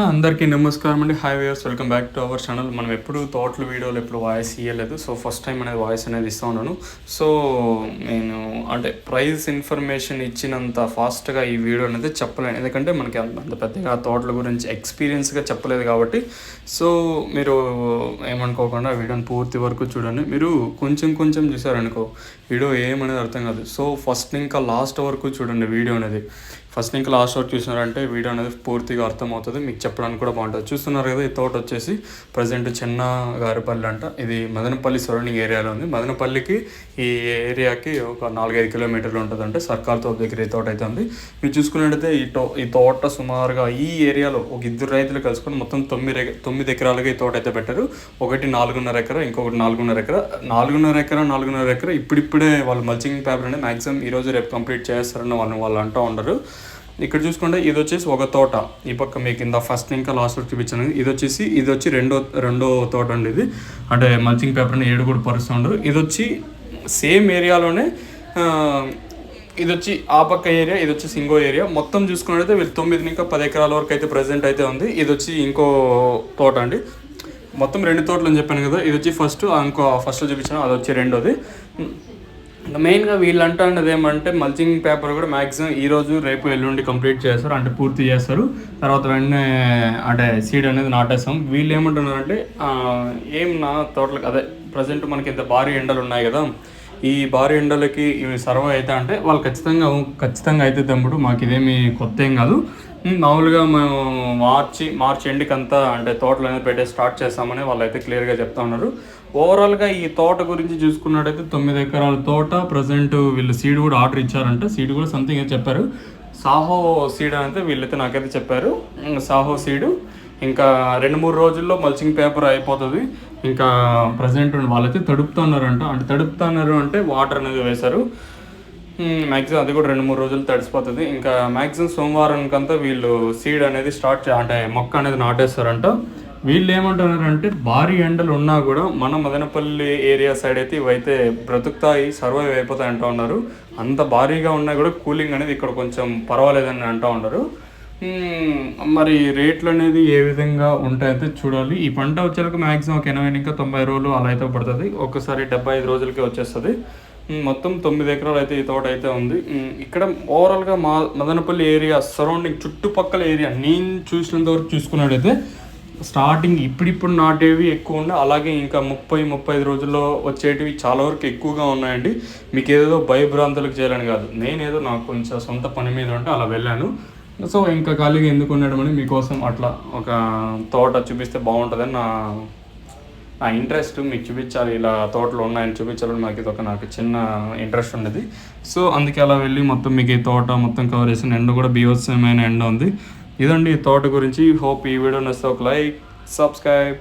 అందరికీ నమస్కారం అండి. Hi viewers welcome back to our channel మనం ఎప్పుడు తోటలు వీడియోలు ఎప్పుడు వాయిస్ ఇవ్వలేదు సో ఫస్ట్ టైం అనేది వాయిస్ అనేది ఇస్తూ ఉన్నాను. సో నేను అంటే ప్రైస్ ఇన్ఫర్మేషన్ ఇచ్చినంత ఫాస్ట్గా ఈ వీడియో అనేది చెప్పలేను. ఎందుకంటే మనకి అంత అంత పెద్దగా తోటల గురించి ఎక్స్పీరియన్స్గా చెప్పలేదు కాబట్టి. సో మీరు ఏమనుకోకుండా వీడియోని పూర్తి వరకు చూడండి. మీరు కొంచెం కొంచెం చూసారనుకో వీడియో ఏమనేది అర్థం కాదు. సో ఫస్ట్ ఇంకా లాస్ట్ వరకు చూడండి వీడియో అనేది. ఫస్ట్ ఇంకా లాస్ట్ వరకు చూసినారంటే వీడియో అనేది పూర్తిగా అర్థమవుతుంది. మీకు చెప్పడానికి కూడా బాగుంటుంది. చూస్తున్నారు కదా ఈ తోట వచ్చేసి ప్రజెంట్ చిన్న గారిపల్లి అంట. ఇది మదనపల్లి సరౌండింగ్ ఏరియాలో ఉంది. మదనపల్లికి ఈ ఏరియాకి ఒక నాలుగైదు కిలోమీటర్లు ఉంటుంది అంటే సర్కార్ తోట దగ్గర ఈ తోట అయితే ఉంది. మీరు చూసుకున్నట్టయితే ఈ తో ఈ తోట సుమారుగా ఈ ఏరియాలో ఒక ఇద్దరు రైతులు కలుసుకొని మొత్తం తొమ్మిది తొమ్మిది ఎకరాలుగా ఈ తోట అయితే పెట్టారు. ఒకటి నాలుగున్నర ఎకరా ఇంకొకటి నాలుగున్నర ఎకరా. నాలుగున్నర ఎకరా నాలుగున్నర ఎకరా ఇప్పుడిప్పుడే వాళ్ళు మల్చింగ్ పేపర్ అనేది మ్యాక్సిమం ఈ రోజు రేపు కంప్లీట్ చేస్తారని వాళ్ళు వాళ్ళు అంటూ ఉండరు. ఇక్కడ చూసుకుంటే ఇది వచ్చేసి ఒక తోట. ఈ పక్క మీకు కింద ఫస్ట్ ఇంకా లాస్ట్ వరకు చూపించాను. ఇది వచ్చేసి ఇది వచ్చి రెండో రెండో తోట అండి ఇది. అంటే మల్చింగ్ పేపర్ని ఏడు కూడా పరుస్తుండ్రు ఇది వచ్చి సేమ్ ఏరియాలోనే ఇది వచ్చి ఆ పక్క ఏరియా ఇది వచ్చి ఇంకో ఏరియా మొత్తం చూసుకున్నట్టయితే వీళ్ళు తొమ్మిది ఇంకా పది ఎకరాల వరకు అయితే ప్రజెంట్ అయితే ఉంది. ఇది వచ్చి ఇంకో తోట అండి. మొత్తం రెండు తోటలు అని చెప్పాను కదా ఇది వచ్చి ఫస్ట్ ఇంకో ఫస్ట్ చూపించాను అది వచ్చి రెండోది. మెయిన్గా వీళ్ళు అంటున్నది ఏమంటే మల్చింగ్ పేపర్ కూడా మ్యాక్సిమం ఈ రోజు రేపు ఎల్లుండి కంప్లీట్ చేస్తారు అంటే పూర్తి చేస్తారు. తర్వాత వెంటనే అంటే సీడ్ అనేది నాటేస్తాం. వీళ్ళు ఏమంటున్నారంటే అంటే ఏం నా తోటలకు అదే ప్రజెంట్ మనకి ఇంత భారీ ఎండలు ఉన్నాయి కదా ఈ భారీ ఎండలకి ఇవి సర్వ్ అవుతా అంటే వాళ్ళు ఖచ్చితంగా ఖచ్చితంగా అయితే తమ్ముడు. మాకు ఇదేమి కొత్త ఏం కాదు. మామూలుగా మేము మార్చి మార్చి ఎండ్కి అంతా అంటే తోటలు అనేది పెట్టే స్టార్ట్ చేస్తామని వాళ్ళు అయితే క్లియర్గా చెప్తా ఉన్నారు. ఓవరాల్గా ఈ తోట గురించి చూసుకున్నట్టయితే తొమ్మిది ఎకరాల తోట ప్రజెంట్ వీళ్ళు సీడ్ కూడా ఆర్డర్ ఇచ్చారంట. సీడ్ కూడా సంథింగ్ అయితే చెప్పారు. సాహో సీడ్ అనేది వీళ్ళైతే నాకైతే చెప్పారు. సాహో సీడు. ఇంకా రెండు మూడు రోజుల్లో మల్చింగ్ పేపర్ అయిపోతుంది. ఇంకా ప్రజెంట్ వాళ్ళైతే తడుపుతున్నారంట అంటే తడుపుతున్నారు అంటే వాటర్ అనేది వేశారు. మ్యాక్సిమం అది కూడా రెండు మూడు రోజులు తడిసిపోతుంది. ఇంకా మ్యాక్సిమం సోమవారానికంతా వీళ్ళు సీడ్ అనేది స్టార్ట్ అంటే మొక్క అనేది నాటేస్తారంట. వీళ్ళు ఏమంటున్నారంటే భారీ ఎండలు ఉన్నా కూడా మన మదనపల్లి ఏరియా సైడ్ అయితే ఇవైతే బ్రతుకుతాయి సర్వైవ్ అయిపోతాయి అంటూ ఉన్నారు. అంత భారీగా ఉన్నా కూడా కూలింగ్ అనేది ఇక్కడ కొంచెం పర్వాలేదని అంటూ ఉన్నారు. మరి రేట్లు అనేది ఏ విధంగా ఉంటాయైతే చూడాలి. ఈ పంట వచ్చేలకు మ్యాక్సిమం ఒక ఎనభై ఇంకా తొంభై రోజులు అలా అయితే పడుతుంది. ఒక్కసారి డెబ్బై ఐదు రోజులకి వచ్చేస్తుంది. మొత్తం తొమ్మిది ఎకరాలు అయితే ఈ తోట అయితే ఉంది. ఇక్కడ ఓవరాల్గా మా మదనపల్లి ఏరియా సరౌండింగ్ చుట్టుపక్కల ఏరియా నేను చూసినంత వరకు చూసుకున్నట్టయితే స్టార్టింగ్ ఇప్పుడిప్పుడు నాటేవి ఎక్కువ ఉన్నాయి. అలాగే ఇంకా ముప్పై ముప్పై ఐదు రోజుల్లో వచ్చేటివి చాలా వరకు ఎక్కువగా ఉన్నాయండి. మీకు ఏదో భయభ్రాంతులకు చేయాలని కాదు. నేనేదో నాకు కొంచెం సొంత పని మీద ఉంటే అలా వెళ్ళాను. సో ఇంకా ఖాళీగా ఎందుకు ఉండడం అని మీకోసం అట్లా ఒక తోట చూపిస్తే బాగుంటుందని నా నా ఇంట్రెస్ట్ మీకు చూపించాలి ఇలా తోటలు ఉన్నాయని చూపించాలని మాకు ఇది ఒక నాకు చిన్న ఇంట్రెస్ట్ ఉండేది. సో అందుకే అలా వెళ్ళి మొత్తం మీకు ఈ తోట మొత్తం కవర్ చేసిన ఎండ కూడా బీవత్సమైన ఎండ ఉంది. ఇదండి ఈ తోట గురించి. హోప్ ఈ వీడియో నచ్చితే ఒక లైక్ సబ్స్క్రైబ్